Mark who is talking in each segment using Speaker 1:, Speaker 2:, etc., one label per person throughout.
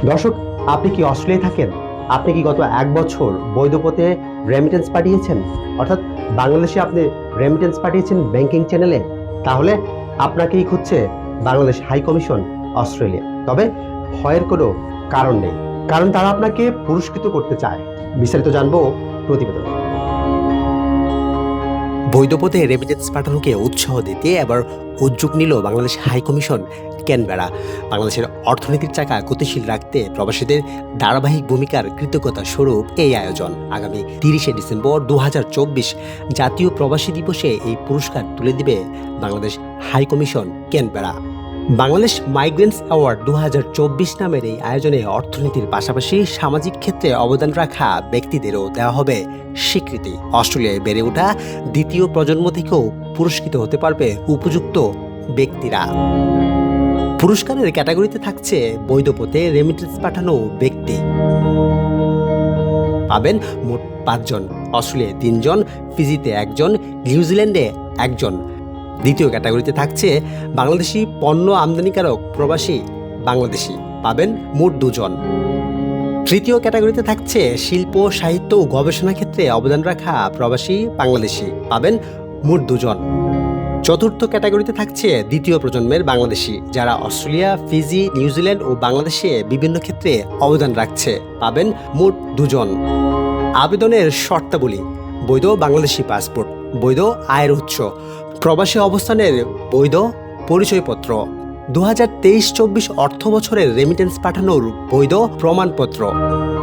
Speaker 1: দর্শক, আপনি কি অস্ট্রেলিয়ায় থাকেন? আপনি কি গত এক বছর বৈধ পথে রেমিটেন্স পাঠিয়েছেন? অর্থাৎ বাংলাদেশে আপনি রেমিটেন্স পাঠিয়েছেন ব্যাংকিং চ্যানেলে তাহলে আপনাকেই খুঁজছে বাংলাদেশ হাই কমিশন অস্ট্রেলিয়া। তবে ভয়ের কোনো কারণ নেই। কারণ তারা আপনাকে পুরস্কৃত করতে চায়। বিস্তারিত জানব প্রতিবেদন।
Speaker 2: বৈধ পথে রেমিটেন্স পাঠানোকে উৎসাহ দিতে এবার উদ্যোগ নিল বাংলাদেশ হাইকমিশন ক্যানবেড়া বাংলাদেশের অর্থনীতির চাকা গতিশীল রাখতে প্রবাসীদের ধারাবাহিক ভূমিকার কৃতজ্ঞতা স্বরূপ এই আয়োজন। আগামী তিরিশে ডিসেম্বর দু হাজার চব্বিশ জাতীয় প্রবাসী দিবসে এই পুরস্কার তুলে দিবে Bangladesh high commission Canberra Bangladesh migrants award দু হাজার চব্বিশ নামের এই আয়োজনে অর্থনীতির পাশাপাশি সামাজিক ক্ষেত্রে অবদান রাখা ব্যক্তিদেরও দেওয়া হবে স্বীকৃতি। অস্ট্রেলিয়ায় বেড়ে ওঠা দ্বিতীয় প্রজন্ম থেকেও পুরস্কৃত হতে পারবে উপযুক্ত ব্যক্তিরা। পুরস্কারের ক্যাটাগরিতে থাকছে বৈধ পথে রেমিটেন্স পাঠানো ব্যক্তি। পাবেন মোট পাঁচজন, অস্ট্রেলিয়ায় তিনজন, ফিজিতে একজন, নিউজিল্যান্ডে একজন। দ্বিতীয় ক্যাটাগরিতে থাকছে বাংলাদেশি পণ্য আমদানিকারক প্রবাসী বাংলাদেশি। পাবেন মোট দুজন। তৃতীয় ক্যাটাগরিতে থাকছে শিল্প, সাহিত্য ও গবেষণা ক্ষেত্রে অবদান রাখা প্রবাসী বাংলাদেশি। পাবেন মোট দুজন। চতুর্থ ক্যাটাগরিতে থাকছে দ্বিতীয় প্রজন্মের বাংলাদেশি, যারা অস্ট্রেলিয়া, ফিজি, নিউজিল্যান্ড ও বাংলাদেশে বিভিন্ন ক্ষেত্রে অবদান রাখছে। পাবেন মোট দুজন। আবেদনের শর্তাবলী, বৈধ বাংলাদেশি পাসপোর্ট। বৈধ আয়ের উৎস। প্রবাসী অবস্থানের বৈধ পরিচয়পত্র। দু হাজার তেইশ চব্বিশ অর্থ বছরের রেমিটেন্স পাঠানোর বৈধ প্রমাণপত্র।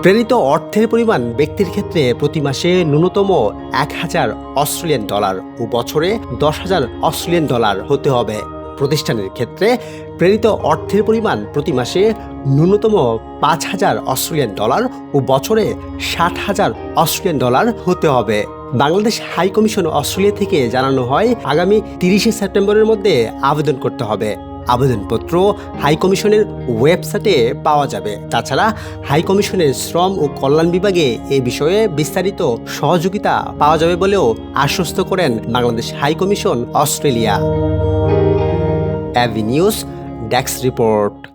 Speaker 2: প্রেরিত অর্থের পরিমাণ ব্যক্তির ক্ষেত্রে প্রতি মাসে ন্যূনতম এক হাজার অস্ট্রেলিয়ান ডলার ও বছরে দশ হাজার অস্ট্রেলিয়ান ডলার হতে হবে। প্রতিষ্ঠানের ক্ষেত্রে প্রেরিত অর্থের পরিমাণ প্রতি মাসে ন্যূনতম পাঁচ হাজার অস্ট্রেলিয়ান ডলার ও বছরে ষাট হাজার অস্ট্রেলিয়ান ডলার হতে হবে। বাংলাদেশ হাই কমিশন অস্ট্রেলিয়া থেকে জানানো হয়, আগামী তিরিশে সেপ্টেম্বরের মধ্যে আবেদন করতে হবে। আবেদনপত্র হাই কমিশনের ওয়েবসাইটে পাওয়া যাবে। তাছাড়া হাই কমিশনের শ্রম ও কল্যাণ বিভাগে এ বিষয়ে বিস্তারিত সহযোগিতা পাওয়া যাবে বলেও আশ্বস্ত করেন বাংলাদেশ হাই কমিশন অস্ট্রেলিয়া। অ্যাভি নিউজ ডেস্ক রিপোর্ট।